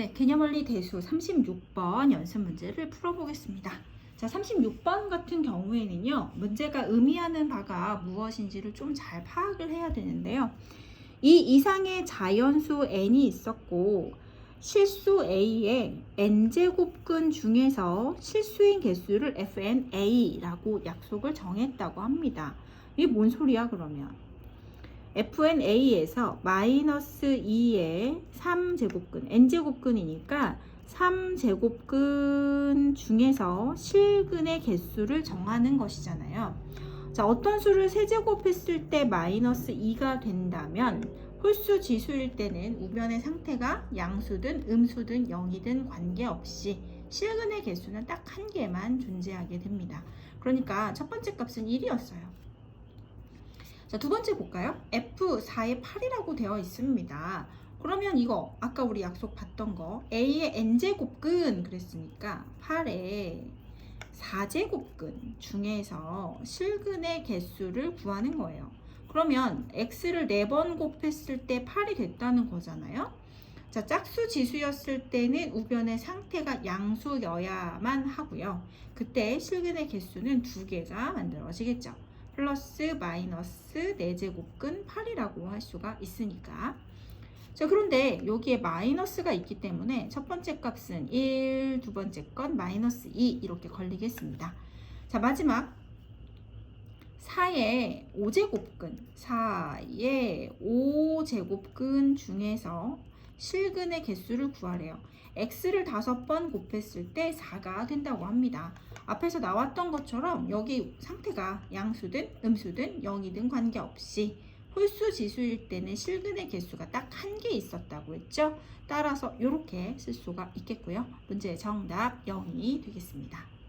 네, 개념원리 대수 36번 연습 문제를 풀어보겠습니다. 자, 36번 같은 경우에는요, 문제가 의미하는 바가 무엇인지를 좀 잘 파악을 해야 되는데요. 이 이상의 자연수 n이 있었고, 실수 a의 n제곱근 중에서 실수인 개수를 fna라고 약속을 정했다고 합니다. 이게 뭔 소리야, 그러면? Fna에서 마이너스 2의 3제곱근, n제곱근이니까 3제곱근 중에서 실근의 개수를 정하는 것이잖아요. 자, 어떤 수를 세제곱했을 때 마이너스 2가 된다면 홀수 지수일 때는 우변의 상태가 양수든 음수든 0이든 관계없이 실근의 개수는 딱 한 개만 존재하게 됩니다. 그러니까 첫 번째 값은 1이었어요. 자, 두 번째 볼까요? F4의 8이라고 되어 있습니다. 그러면 이거 아까 우리 약속 봤던 거 A의 n제곱근 그랬으니까 8의 4제곱근 중에서 실근의 개수를 구하는 거예요. 그러면 x를 4번 곱했을 때 8이 됐다는 거잖아요. 자, 짝수 지수였을 때는 우변의 상태가 양수여야만 하고요. 그때 실근의 개수는 두 개가 만들어지겠죠. 플러스 마이너스 4제곱근 8이라고 할 수가 있으니까. 자, 그런데 여기에 마이너스가 있기 때문에 첫 번째 값은 1, 두 번째 건 마이너스 2 이렇게 걸리겠습니다. 자, 마지막 4의 5제곱근, 4의 5제곱근 중에서 실근의 개수를 구하래요. x를 다섯 번 곱했을 때 4가 된다고 합니다. 앞에서 나왔던 것처럼 여기 상태가 양수든 음수든 0이든 관계없이 홀수 지수일 때는 실근의 개수가 딱 한 개 있었다고 했죠. 따라서 이렇게 쓸 수가 있겠고요. 문제의 정답 0이 되겠습니다.